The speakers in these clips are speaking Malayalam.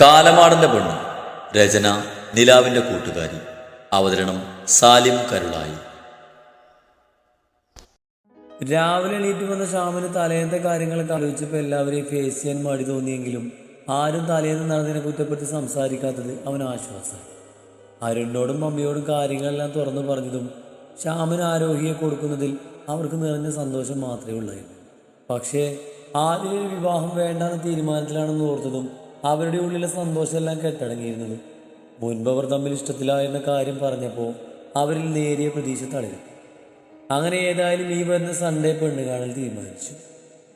കാലമാടന്റെ പെണ്ണ്. രചന നിലാവിന്റെ കൂട്ടുകാരി. അവതരണം സാലിം കരുളായി. രാവിലെ എണീറ്റ് വന്ന ശ്യാമിന് തലേന്നത്തെ കാര്യങ്ങളൊക്കെ ആലോചിച്ചപ്പോൾ എല്ലാവരെയും ഫേസ് ചെയ്യാൻ മടി തോന്നിയെങ്കിലും ആരും തലേന്ന് നടന്നതിനെ കുറ്റപ്പെടുത്തി സംസാരിക്കാത്തത് അവൻ ആശ്വാസം അരുണിനോടും മമ്മിയോടും കാര്യങ്ങളെല്ലാം തുറന്നു പറഞ്ഞതും ശ്യാമിന് ആരോഹിയെ കൊടുക്കുന്നതിൽ അവർക്ക് നിറഞ്ഞ സന്തോഷം മാത്രമേ ഉള്ളായിരുന്നു. പക്ഷേ ആദ്യം വിവാഹം വേണ്ടെന്ന തീരുമാനത്തിലാണെന്ന് ഓർത്തതും അവരുടെ ഉള്ളിലെ സന്തോഷമെല്ലാം കെട്ടടങ്ങിയിരുന്നത്. മുൻപ് അവർ തമ്മിൽ ഇഷ്ടത്തിലായിരുന്ന കാര്യം പറഞ്ഞപ്പോൾ അവരിൽ നേരിയ പ്രതീക്ഷ തളരും. അങ്ങനെ ഏതായാലും ഈ വരുന്ന സൺഡേ പെണ്ണ് കാണൽ തീരുമാനിച്ചു.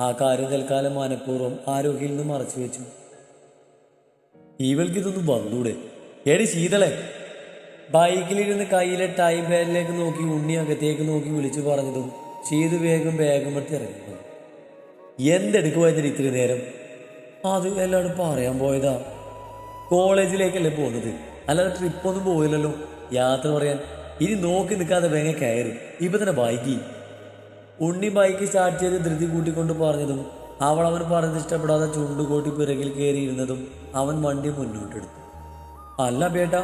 ആ കാര്യം തൽക്കാലം മനഃപൂർവം ആരോഗ്യയിൽ നിന്ന് മറച്ചു വെച്ചു. ഇവൾക്ക് ഇതൊന്നും വന്നൂടെ. എടി ശീതളെ. ബൈക്കിലിരുന്ന് കയ്യിലെ ടൈം ബാഗിലേക്ക് നോക്കി ഉണ്ണി അകത്തേക്ക് നോക്കി വിളിച്ചു പറഞ്ഞതും ചെയ്തു വേഗം വേഗം എടുത്ത് ഇറങ്ങി എന്തെടുക്കുമായിരുന്നു ഇത്തിരി നേരം? അത് എല്ലാവരും പറയാൻ പോയതാ. കോളേജിലേക്കല്ലേ പോകുന്നത്? അല്ലാതെ ട്രിപ്പൊന്നും പോയില്ലല്ലോ. യാത്ര പറയാൻ. ഇനി നോക്കി നിൽക്കാതെ വേഗം കയറി. ഇപ്പൊ തന്നെ ബൈക്കി. ഉണ്ണി ബൈക്ക് സ്റ്റാർട്ട് ചെയ്ത് ധൃതി കൂട്ടിക്കൊണ്ട് പറഞ്ഞതും അവൾ അവൻ പറഞ്ഞത് ഇഷ്ടപ്പെടാതെ ചുണ്ടുകൂട്ടി പിറകിൽ കയറിയിരുന്നതും അവൻ വണ്ടി മുന്നോട്ടെടുത്തു. അല്ല ബേട്ട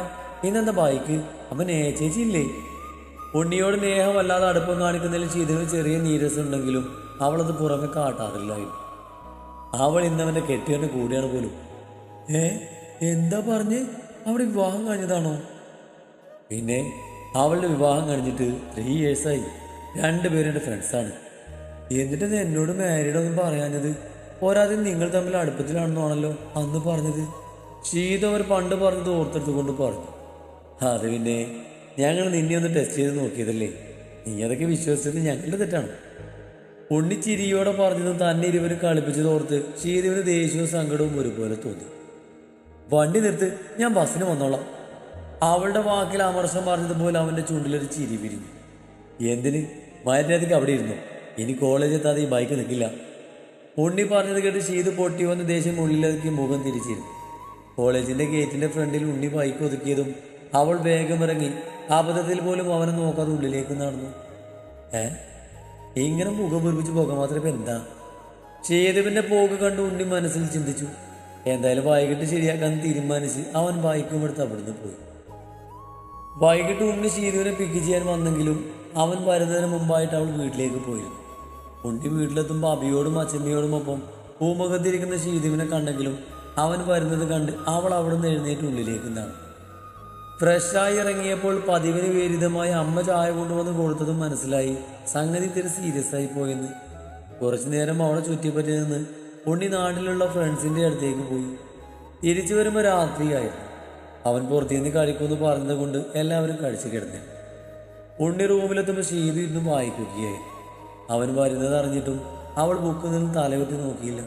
ഇന്നെന്താ ബൈക്ക്? അവൻ ഏ ചേച്ചി ഇല്ലേ? ഉണ്ണിയോട് നേഹമല്ലാതെ അടുപ്പം കാണിക്കുന്നതിൽ ചെയ്തതിന് ചെറിയ നീരസം ഉണ്ടെങ്കിലും അവളത് പുറമെ കാട്ടാറില്ലായിരുന്നു. അവൾ ഇന്നവന്റെ കെട്ടിയവന്റെ കൂടെയാണ് പോലും. ഏ? എന്താ പറഞ്ഞ്? അവിടെ വിവാഹം കഴിഞ്ഞതാണോ? പിന്നെ അവളുടെ വിവാഹം കഴിഞ്ഞിട്ട് ത്രീ ഇയേഴ്സായി രണ്ടുപേരും എന്റെ ഫ്രണ്ട്സാണ് എന്നിട്ട് എന്നോട് മാരീഡ് ഒന്നും പറയാഞ്ഞത്? പോരാതെ നിങ്ങൾ തമ്മിൽ അടുപ്പത്തിലാണെന്നാണല്ലോ അന്ന് പറഞ്ഞത്. ശീത അവർ പണ്ട് പറഞ്ഞത് ഓർത്തെടുത്ത് കൊണ്ട് പറഞ്ഞു. അത് പിന്നെ ഞങ്ങൾ നിന്നെ ഒന്ന് ടെസ്റ്റ് ചെയ്ത് നോക്കിയതല്ലേ? നീ അതൊക്കെ വിശ്വസിച്ചത് ഞങ്ങളുടെ തെറ്റാണ്. ഉണ്ണി ചിരിയോടെ പറഞ്ഞതും തന്നെ ഇരുവരും കളിപ്പിച്ചത് ഓർത്ത് ശീതവിന് ദേഷ്യവും സങ്കടവും ഒരുപോലെ തോന്നി. വണ്ടി നിർത്ത് ഞാൻ ബസ്സിന് വന്നോളാം. അവളുടെ വാക്കിൽ അമർഷം പറഞ്ഞതുപോലെ അവന്റെ ചുണ്ടിലൊരു ചിരി പിരിഞ്ഞു എന്തിന്? മര്യാദയ്ക്ക് അവിടെ ഇരുന്നു? ഇനി കോളേജ് എത്താതെ ഈ ബൈക്ക് നിൽക്കില്ല ഉണ്ണി പറഞ്ഞത് കേട്ട് ശീത് പൊട്ടി വന്ന് ദേഷ്യം ഉള്ളിലേക്ക് മുഖം തിരിച്ചിരുന്നു. കോളേജിന്റെ ഗേറ്റിന്റെ ഫ്രണ്ടിൽ ഉണ്ണി ബൈക്ക് ഒതുക്കിയതും അവൾ വേഗം ഇറങ്ങി അബദ്ധത്തിൽ പോലും അവനെ നോക്കാതെ ഉള്ളിലേക്ക് നടന്നു. ഏ? ഇങ്ങനെ മുഖം പൊറിപ്പിച്ച് പോകാൻ മാത്രം ഇപ്പൊ എന്താ? ചേതുവിന്റെ പോക്ക് കണ്ട് ഉണ്ണി മനസ്സിൽ ചിന്തിച്ചു. എന്തായാലും വൈകിട്ട് ശരിയാക്കാൻ തീരുമാനിച്ച് അവൻ ബൈക്കും എടുത്ത് അവിടുന്ന് പോയി. വൈകിട്ട് ഉണ്ണി ശീതുവിനെ പിക്ക് ചെയ്യാൻ വന്നെങ്കിലും അവൻ വരുന്നതിന് മുമ്പായിട്ട് അവൾ വീട്ടിലേക്ക് പോയിരുന്നു. ഉണ്ണി വീട്ടിലെത്തുമ്പോൾ അബിയോടും അച്ഛമ്മയോടും ഒപ്പം പൂമുഖത്തിരിക്കുന്ന ശീതുവിനെ കണ്ടെങ്കിലും അവൻ വരുന്നത് കണ്ട് അവൾ അവിടുന്ന് എഴുന്നേറ്റ് ഉള്ളിലേക്ക് നടന്നു ഫ്രഷായി ഇറങ്ങിയപ്പോൾ പതിവിന് വിരുദ്ധമായി അമ്മ ചായ കൊണ്ടുവന്ന് കൊടുത്തതും മനസ്സിലായി. സംഗതി ഇത്തിരി സീരിയസ് ആയി പോയെന്ന്. കുറച്ചു നേരം അവളെ ചുറ്റിപ്പറ്റി നിന്ന് ഉണ്ണി നാട്ടിലുള്ള ഫ്രണ്ട്സിന്റെ അടുത്തേക്ക് പോയി. തിരിച്ചു വരുമ്പോൾ രാത്രിയായി അവൻ പുറത്തുനിന്ന് കഴിക്കുമെന്ന് പറഞ്ഞത് കൊണ്ട് എല്ലാവരും കഴിച്ചു കിടന്നു. ഉണ്ണി റൂമിലെത്തുമ്പോൾ ശീതി ഇന്നും വായിക്കുകയായി. അവൻ വരുന്നത് അറിഞ്ഞിട്ടും അവൾ ബുക്കിൽ നിന്ന് തലകുത്തി നോക്കിയില്ല.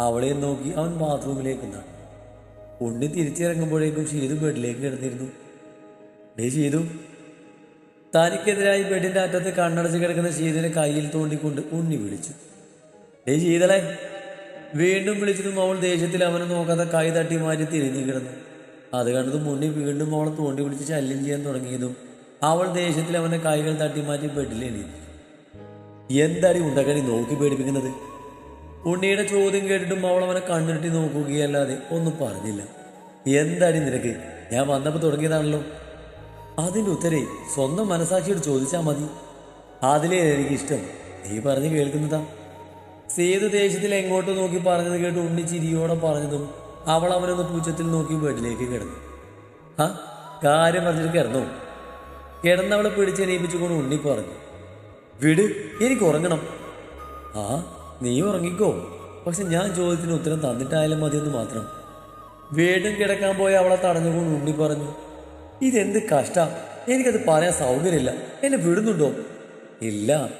അവളെ നോക്കി അവൻ ബാത്റൂമിലേക്ക് നടന്നു. ഉണ്ണി തിരിച്ചിറങ്ങുമ്പോഴേക്കും ഷീതു ബെഡിലേക്ക് കിടന്നിരുന്നു. ഡേ ഷീതു. തനിക്കെതിരായി ബെഡിന്റെ അറ്റത്ത് കണ്ണടച്ച് കിടക്കുന്ന ഷീതിനെ കയ്യിൽ തോണ്ടിക്കൊണ്ട് ഉണ്ണി വിളിച്ചു. ഡേ ഷീതളെ. വീണ്ടും വിളിച്ചതും അവൾ ദേഷ്യത്തിൽ അവനെ നോക്കാതെ കൈ തട്ടി മാറ്റി തിരിഞ്ഞു കിടന്നു. അത് കണ്ടതും ഉണ്ണി വീണ്ടും അവളെ തോണ്ടി പിടിച്ച് ശല്യം ചെയ്യാൻ തുടങ്ങിയതും അവൾ ദേഷ്യത്തിൽ അവനെ കൈകൾ തട്ടി മാറ്റി ബെഡിൽ എന്താടി ഉണ്ടക്കണി നോക്കി പേടിപ്പിക്കുന്നത്? ഉണ്ണിയുടെ ചോദ്യം കേട്ടിട്ടും അവൾ അവനെ കണ്ണിരുട്ടി നോക്കുകയല്ലാതെ ഒന്നും പറഞ്ഞില്ല. എന്താടി നിനക്ക്? ഞാൻ വന്നപ്പോൾ തുടങ്ങിയതാണല്ലോ. അതിന്റെ ഉത്തരേ സ്വന്തം മനസാക്ഷിയോട് ചോദിച്ചാൽ മതി. അതിലേ എനിക്ക് ഇഷ്ടം. നീ പറഞ്ഞ് കേൾക്കുന്നതാ. സേതു ദേശത്തിൽ എങ്ങോട്ട് നോക്കി പറഞ്ഞത് കേട്ട് ഉണ്ണി ചിരിയോടെ പറഞ്ഞതും അവൾ അവനൊന്ന് പൂച്ചത്തിൽ നോക്കി ബെഡിലേക്ക് കിടന്നു. ആ കാര്യം പറഞ്ഞിട്ട് കിടന്നു? കിടന്നവളെ പിടിച്ചെണീപ്പിച്ചുകൊണ്ട് ഉണ്ണി പറഞ്ഞു. വിട് എനിക്ക് ഉറങ്ങണം. ആ നീ ഉറങ്ങിക്കോ. പക്ഷെ ഞാൻ ചോദ്യത്തിന് ഉത്തരം തന്നിട്ടായാലും മതിയെന്ന് മാത്രം. വീണ്ടും കിടക്കാൻ പോയി അവളെ തടഞ്ഞുകൊണ്ട് ഉണ്ണി പറഞ്ഞു ഇതെന്ത് കഷ്ട? എനിക്കത് പറയാൻ സൗകര്യമില്ല. എന്നെ വിടുന്നുണ്ടോ? ഇല്ല.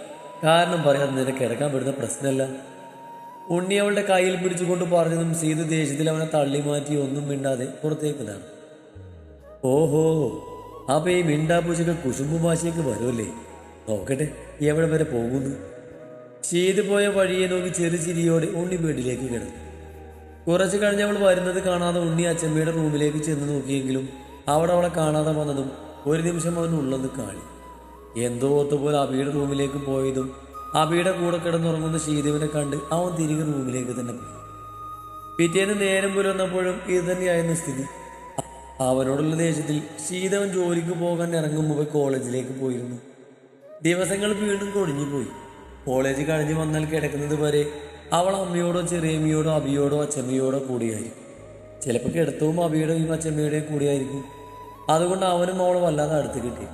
കാരണം പറയാൻ നിന്നെ കിടക്കാൻ വിടുന്ന പ്രശ്നമല്ല. ഉണ്ണി അവളുടെ കയ്യിൽ പിടിച്ചുകൊണ്ട് പറഞ്ഞതും സീതു ദേഷ്യത്തിൽ അവനെ തള്ളി മാറ്റി ഒന്നും മിണ്ടാതെ പുറത്തേക്ക് നടന്നു ഓഹോ. അപ്പൊ ഈ മിണ്ടാപ്പൂച്ചക്ക് കുശുമ്പു ഭാഷയ്ക്ക് വരുമല്ലേ? നോക്കട്ടെ എവിടെ വരെ പോകുന്നു? ചെയ്തു പോയ വഴിയെ നോക്കി ചെറു ചിരിയോടെ ഉണ്ണി വീട്ടിലേക്ക് കിടന്നു. കുറച്ച് കഴിഞ്ഞ് അവൾ വരുന്നത് കാണാതെ ഉണ്ണി അച്ചമ്മയുടെ റൂമിലേക്ക് ചെന്ന് നോക്കിയെങ്കിലും അവിടെ അവളെ കാണാതെ വന്നതും ഒരു നിമിഷം അവൻ ഉള്ളത് കാണി. എന്തോ ഓർത്തുപോലെ അബിയുടെ റൂമിലേക്ക് പോയതും അബിയുടെ കൂടെ കിടന്നുറങ്ങുന്ന ശ്രീദേവിനെ കണ്ട് അവൻ തിരികെ റൂമിലേക്ക് തന്നെ പോയി. പിറ്റേന്ന് നേരം പുലർന്നപ്പോഴും ഇത് തന്നെയായിരുന്നു സ്ഥിതി. അവനോടുള്ള ദേശത്തിൽ ശീതവൻ ജോലിക്ക് പോകാൻ ഇറങ്ങുമ്പോൾ കോളേജിലേക്ക് പോയിരുന്നു. ദിവസങ്ങൾ വീണ്ടും കൊടിഞ്ഞു പോയി. കോളേജ് കഴിഞ്ഞ് വന്നാൽ കിടക്കുന്നത് വരെ അവൾ അമ്മയോടോ ചെറിയമ്മയോടോ അബിയോടോ അച്ചമ്മയോടോ കൂടിയായിരിക്കും. ചിലപ്പോൾ കിടത്തവും അബിയുടെയും അച്ചമ്മയുടെയും കൂടിയായിരിക്കും. അതുകൊണ്ട് അവനും അവളെ വല്ലാതെ അടുത്ത് കിട്ടി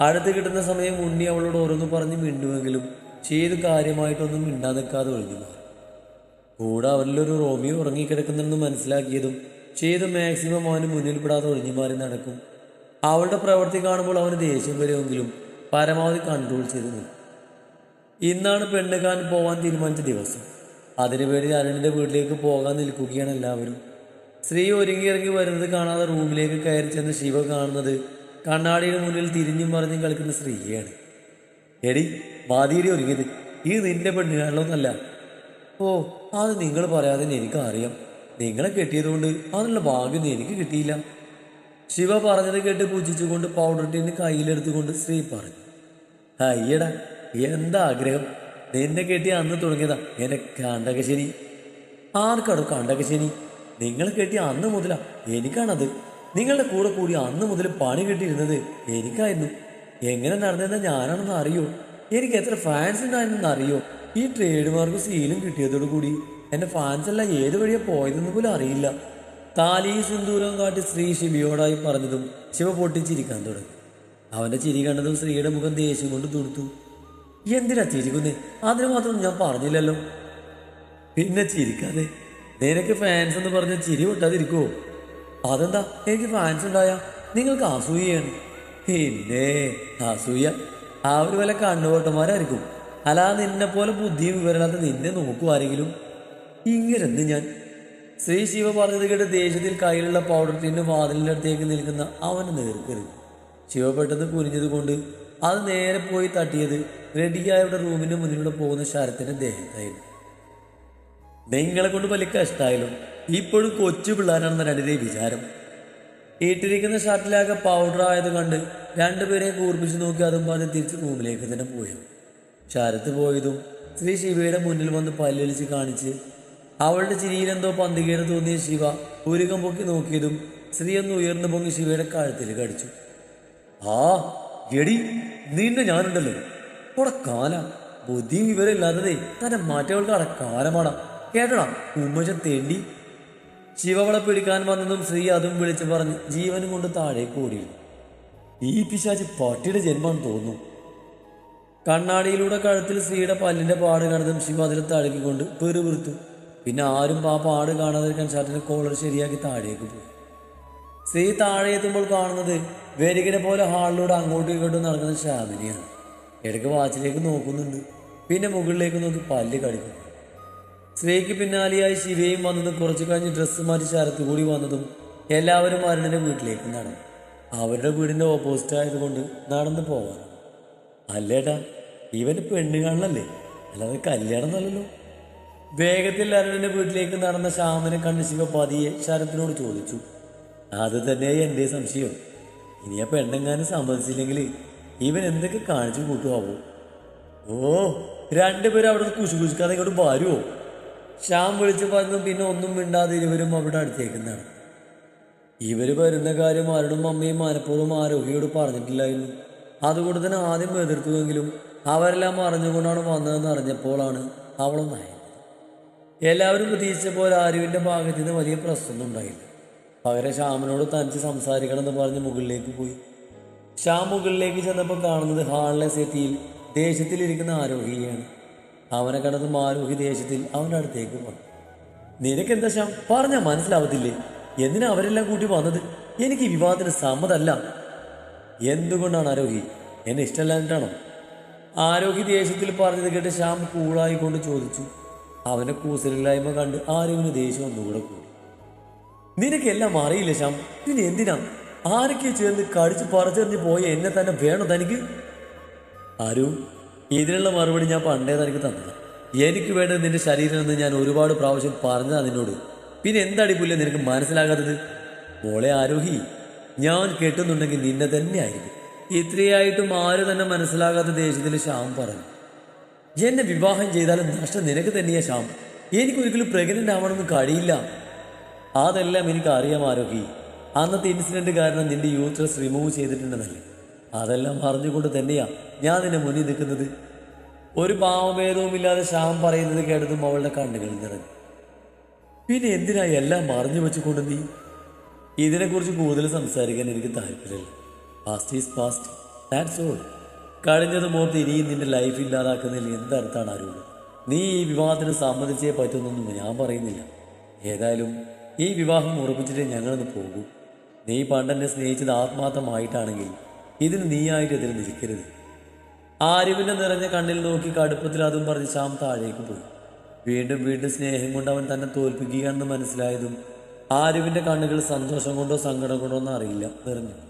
അടുത്ത് കിട്ടുന്ന സമയം ഉണ്ണി അവളോട് ഓരോന്ന് പറഞ്ഞ് മിണ്ടുമെങ്കിലും ചെയ്ത് കാര്യമായിട്ടൊന്നും മിണ്ടാ നിൽക്കാതെ ഒഴിഞ്ഞു കൂടെ അവരിലൊരു റോമിയോ ഉറങ്ങിക്കിടക്കുന്നെന്ന് മനസ്സിലാക്കിയതും ചെയ്ത് മാക്സിമം അവന് മുന്നിൽപ്പെടാതെ ഒഴിഞ്ഞു മാറി നടക്കും. അവളുടെ പ്രവൃത്തി കാണുമ്പോൾ അവന് ദേഷ്യം വരുമെങ്കിലും പരമാവധി കൺട്രോൾ ചെയ്ത് നിൽക്കും. ഇന്നാണ് പെണ്ണ് കാണാൻ പോകാൻ തീരുമാനിച്ച ദിവസം. അതിനു വേണ്ടി അരുണിന്റെ വീട്ടിലേക്ക് പോകാൻ നിൽക്കുകയാണ് എല്ലാവരും. സ്ത്രീ ഒരുങ്ങി ഇറങ്ങി വരുന്നത് കാണാതെ റൂമിലേക്ക് കയറി ചെന്ന് ശിവ കാണുന്നത് കണ്ണാടിയുടെ മുന്നിൽ തിരിഞ്ഞും മറിഞ്ഞും കളിക്കുന്ന സ്ത്രീയാണ്. എടി മാതിരി ഒരുങ്ങിയത്. ഈ നിന്റെ പെണ്ണുകാരിലൊന്നല്ല ഓ അത് നിങ്ങൾ പറയാതെ എനിക്കറിയാം. നിങ്ങളെ കെട്ടിയതുകൊണ്ട് അതിനുള്ള ഭാഗ്യം എനിക്ക് കിട്ടിയില്ല. ശിവ പറഞ്ഞത് കേട്ട് പൂജിച്ചുകൊണ്ട് പൗഡർ ടീന് കയ്യിലെടുത്തുകൊണ്ട് സ്ത്രീ പറഞ്ഞു. അയ്യടാ എന്താ ആഗ്രഹം നിന്നെ കെട്ടി അന്ന് തുടങ്ങിയതാ. എന്നെ കണ്ടകശനി കണ്ടൊക്കെ കണ്ടകശനി നിങ്ങളെ കെട്ടി അന്ന് മുതലാ. എനിക്കാണത്. നിങ്ങളുടെ കൂടെ കൂടി അന്ന് മുതൽ പണി കിട്ടിയിരുന്നത് എനിക്കായിരുന്നു. എങ്ങനെ നടന്നതെന്ന് ഞാനാണെന്ന് അറിയോ? എനിക്ക് എത്ര ഫാൻസ് ഉണ്ടായിരുന്നെന്ന് അറിയോ? ഈ ട്രേഡ് മാർക്ക് സീലും കിട്ടിയതോടു കൂടി എന്റെ ഫാൻസ് എല്ലാം ഏത് വഴിയാ പോയതെന്ന് പോലും അറിയില്ല. താലി സിന്ദൂരം കാട്ടി സ്ത്രീ ശിവയോടായി പറഞ്ഞതും ശിവ പൊട്ടിച്ചിരിക്കാൻ തുടങ്ങി. അവന്റെ ചിരി കണ്ടതും സ്ത്രീയുടെ മുഖം ദേഷ്യം കൊണ്ട് തുടുത്തു. എന്തിനാ ചിരിക്കുന്നേ? അതിന് മാത്രം ഞാൻ പറഞ്ഞില്ലല്ലോ. പിന്നെ ചിരിക്കാതെ. നിനക്ക് ഫാൻസ് എന്ന് പറഞ്ഞ ചിരി പൊട്ടാതിരിക്കുവോ അതെന്താ? എനിക്ക് ഫാൻസ് ഉണ്ടായ നിങ്ങൾക്ക് അസൂയാണ് പിന്നെ അസൂയ? ഒരു വല്ല കണ്ണുപോട്ടന്മാരായിരിക്കും അല്ലാതെ നിന്നെ പോലെ ബുദ്ധിയും വിവരമില്ലാത്ത നിന്നെ നോക്കും ആരെങ്കിലും? ഇങ്ങനെന്ത് ഞാൻ? ശ്രീ ശിവ പറഞ്ഞത് കേട്ട് ദേഷ്യത്തിൽ കയ്യിലുള്ള പൗഡർ ടീന്റെ വാതിലിന്റെ അടുത്തേക്ക് നിൽക്കുന്ന അവന് നേർക്കരുത് ശിവ പെട്ടെന്ന് കുനിഞ്ഞത് കൊണ്ട് അത് നേരെ പോയി തട്ടിയത് റെഡിയായുടെ റൂമിന് മുന്നിലൂടെ പോകുന്ന ശരത്തിന്റെ ദേഹത്തായിരുന്നു. നിങ്ങളെ കൊണ്ട് വലിയ കഷ്ടമായാലും ഇപ്പോഴും കൊച്ചു പിള്ളേരാണെന്ന രണ്ടിന്റെ വിചാരം. ഇട്ടിരിക്കുന്ന ഷർട്ടിലാകെ പൗഡർ ആയത് കണ്ട് രണ്ടുപേരെയും കൂർപ്പിച്ച് നോക്കി അതും പറഞ്ഞ് തിരിച്ച് റൂമിലേക്ക് തന്നെ പോയി. ശരത്ത് പോയതും ശ്രീ ശിവയുടെ മുന്നിൽ വന്ന് പല്ലൊലിച്ച് കാണിച്ച് അവളുടെ ചിരിയിലെന്തോ പന്തികേട് തോന്നിയ ശിവ ഉരുകം പൊക്കി നോക്കിയതും ശ്രീ ഒന്ന് ഉയർന്നു പൊങ്ങി ശിവയുടെ കഴുത്തിൽ കടിച്ചു. ആ എടി നിന്നെ ഞാനുണ്ടല്ലോ. ഇവിടെ കാല ബുദ്ധിയും വിവരമില്ലാത്തതേ തന്നെ മാറ്റവൾക്ക് അവിടെ കാലമാടാ. കേട്ടടാ ഉമ്മച്ച തേണ്ടി. ശിവവളെ പിടിക്കാൻ വന്നതും ശ്രീ അതും വിളിച്ചു പറഞ്ഞ് ജീവനും കൊണ്ട് താഴേക്ക് ഓടിയിരുന്നു. ഈ പിശാച്ച് പട്ടിയുടെ ജന്മം തോന്നുന്നു. കണ്ണാടിയിലൂടെ കഴുത്തിൽ സ്ത്രീയുടെ പല്ലിന്റെ പാട് കണ്ടതും ശിവ അതിൽ തഴുകിക്കൊണ്ട് പെറുപിറുത്തു. പിന്നെ ആരും ആ പാട് കാണാതിരിക്കാൻ ഷർട്ടിന്റെ കോളർ ശരിയാക്കി താഴേക്ക് പോയി. സ്ത്രീ താഴെ എത്തുമ്പോൾ കാണുന്നത് വേരികനെ പോലെ ഹാളിലൂടെ അങ്ങോട്ടും ഇങ്ങോട്ടും നടക്കുന്ന ശാമിനിയാണ് ഇടയ്ക്ക് വാച്ചിലേക്ക് നോക്കുന്നുണ്ട്. പിന്നെ മുകളിലേക്ക് നോക്കി പല്ല് കടിക്കുന്നു സ്ത്രീക്ക് പിന്നാലെയായി ശിവയും വന്നതും കുറച്ചു കഴിഞ്ഞ് ഡ്രസ്സ് മാറ്റി ശരത്ത് കൂടി വന്നതും എല്ലാവരും അരുണിന്റെ വീട്ടിലേക്ക് നടന്നു. അവരുടെ വീടിന്റെ ഓപ്പോസിറ്റ് ആയതുകൊണ്ട് നടന്നു പോവാൻ അല്ലേട്ടാ ഇവന് പെണ്ണ് കാണലല്ലേ അല്ലാതെ കല്യാണം നല്ലല്ലോ. വേഗത്തിൽ അരുണന്റെ വീട്ടിലേക്ക് നടന്ന ശ്യാമനെ കണ്ട ശിവ പതിയെ ശരത്തിനോട് ചോദിച്ചു. അത് തന്നെയായി എന്റെ സംശയം. ഇനി ആ പെണ്ണെങ്ങാനും സമ്മതിച്ചില്ലെങ്കിൽ ഇവൻ എന്തൊക്കെ കാണിച്ചു കൂട്ടുമാവോ ഓ രണ്ടുപേരും അവിടെ കുശു കുശുക്കാതെ ഇങ്ങോട്ട് വരുമോ ശ്യാം വിളിച്ചു പറഞ്ഞു പിന്നെ ഒന്നും മിണ്ടാതെ ഇരുവരും അവിടെ അടുത്തേക്കുന്നതാണ്. ഇവർ വരുന്ന കാര്യം ആരോടും അമ്മയും മനഃപൂർവം ആരോഗ്യയോട് പറഞ്ഞിട്ടില്ലായിരുന്നു. അതുകൊണ്ട് തന്നെ ആദ്യം എതിർത്തുവെങ്കിലും അവരെല്ലാം അറിഞ്ഞുകൊണ്ടാണ് വന്നതെന്ന് അറിഞ്ഞപ്പോഴാണ് അവളൊന്നായത് എല്ലാവരും പ്രതീക്ഷിച്ചപ്പോൾ ആരുവിന്റെ ഭാഗത്ത് നിന്ന് വലിയ പ്രശ്നമൊന്നും ഉണ്ടായില്ല. പകരം ശ്യാമിനോട് തനിച്ച് സംസാരിക്കണമെന്ന് പറഞ്ഞ് മുകളിലേക്ക് പോയി. ശ്യാം മുകളിലേക്ക് ചെന്നപ്പോൾ കാണുന്നത് ഹാളിലെ സെറ്റിയിൽ ദേഷ്യത്തിലിരിക്കുന്ന ആരോഹിയാണ് അവനെ കണ്ടതും ആരോഹി ദേഷ്യത്തിൽ അവന്റെ അടുത്തേക്ക് വന്നു നിനക്കെന്താ ഷാം? പറഞ്ഞാൽ മനസ്സിലാവത്തില്ലേ? എന്തിനാ അവരെല്ലാം കൂട്ടി വന്നത്? എനിക്ക് വിവാഹത്തിന് സമ്മതല്ല. എന്തുകൊണ്ടാണ് ആരോഹി? എന്നെ ഇഷ്ടമല്ലാഞ്ഞിട്ടാണോ? ആരോഗ്യ ദേഷ്യത്തിൽ പറഞ്ഞത് കേട്ട് ശ്യാം കൂളായിക്കൊണ്ട് ചോദിച്ചു. അവനെ കൂസലില്ലായ്മ കണ്ട് ആരോഗ്യന് ദേഷ്യം ഒന്നുകൂടെ കൂടി. നിനക്കെല്ലാം അറിയില്ല ശ്യാം പിന്നെ എന്തിനാ? ആരൊക്കെ ചേർന്ന് കടിച്ച് പറിച്ചെറിഞ്ഞ് പോയ എന്നെ തന്നെ വേണോ തനിക്ക്? ആരു ഇതിനുള്ള മറുപടി ഞാൻ പണ്ടേ തനിക്ക് തന്നത്. എനിക്ക് വേണ്ടത് നിന്റെ ശരീരം എന്ന് ഞാൻ ഒരുപാട് പ്രാവശ്യം പറഞ്ഞതാ നിന്നോട്. പിന്നെ എന്താടി പുല്ല നിനക്ക് മനസ്സിലാകാത്തത്? മോളെ ആരോഹി ഞാൻ കേട്ടുന്നുണ്ടെങ്കിൽ നിന്നെ തന്നെ ആയിരിക്കും. ഇത്രയായിട്ടും ആരും തന്നെ മനസ്സിലാകാത്ത ദേഷ്യത്തിൽ ശ്യാം പറഞ്ഞു. എന്നെ വിവാഹം ചെയ്താലും നഷ്ടം നിനക്ക് തന്നെയാ ശ്യാം. എനിക്കൊരിക്കലും പ്രഗ്നന്റ് ആവണമെന്ന് കഴിയില്ല. അതെല്ലാം എനിക്ക് അറിയാം ആരോഗ്യ അന്നത്തെ ഇൻസിഡന്റ് കാരണം നിന്റെ യൂട്രസ് റിമൂവ് ചെയ്തിട്ടുണ്ടെന്നല്ലേ? അതെല്ലാം അറിഞ്ഞുകൊണ്ട് തന്നെയാ ഞാൻ നിന്നെ മുന്നിൽ നിൽക്കുന്നത്. ഒരു ഭാവഭേദവുമില്ലാതെ ശ്യാം പറയുന്നത് കേട്ടതും അവളുടെ കണ്ണുകൾ നിറഞ്ഞു. പിന്നെ എന്തിനാ എല്ലാം മറിഞ്ഞു വെച്ചുകൊണ്ട് നീ? ഇതിനെക്കുറിച്ച് കൂടുതൽ സംസാരിക്കാൻ എനിക്ക് താല്പര്യമില്ല. Past is past that's all കഴിഞ്ഞത് മോർത്ത് ഇനിയും നിന്റെ ലൈഫ് ഇല്ലാതാക്കുന്നതിൽ എന്തർത്ഥമാണ് അറിവുള്ളത് നീ ഈ വിവാഹത്തിന് സമ്മതിച്ചേ പറ്റുന്നൊന്നും ഞാൻ പറയുന്നില്ല. ഏതായാലും ഈ വിവാഹം ഉറപ്പിച്ചിട്ട് ഞങ്ങളൊന്ന് പോകൂ. നീ പണ്ടെന്നെ സ്നേഹിച്ചത് ആത്മാർത്ഥമായിട്ടാണെങ്കിൽ ഇതിൽ നീയായിട്ട് എതിരെ നിൽക്കരുത്. ആര്യവിന്റെ നിറഞ്ഞ കണ്ണിൽ നോക്കി കടുപ്പത്തിൽ അതും പറഞ്ഞ് ശ്യാം താഴേക്ക് പോയി. വീണ്ടും വീണ്ടും സ്നേഹം കൊണ്ട് അവൻ തന്നെ തോൽപ്പിക്കുകയാണെന്ന് മനസ്സിലായതും ആരുവിന്റെ കണ്ണുകൾ സന്തോഷം കൊണ്ടോ സങ്കടം കൊണ്ടോ ഒന്നും അറിയില്ല നിറഞ്ഞു.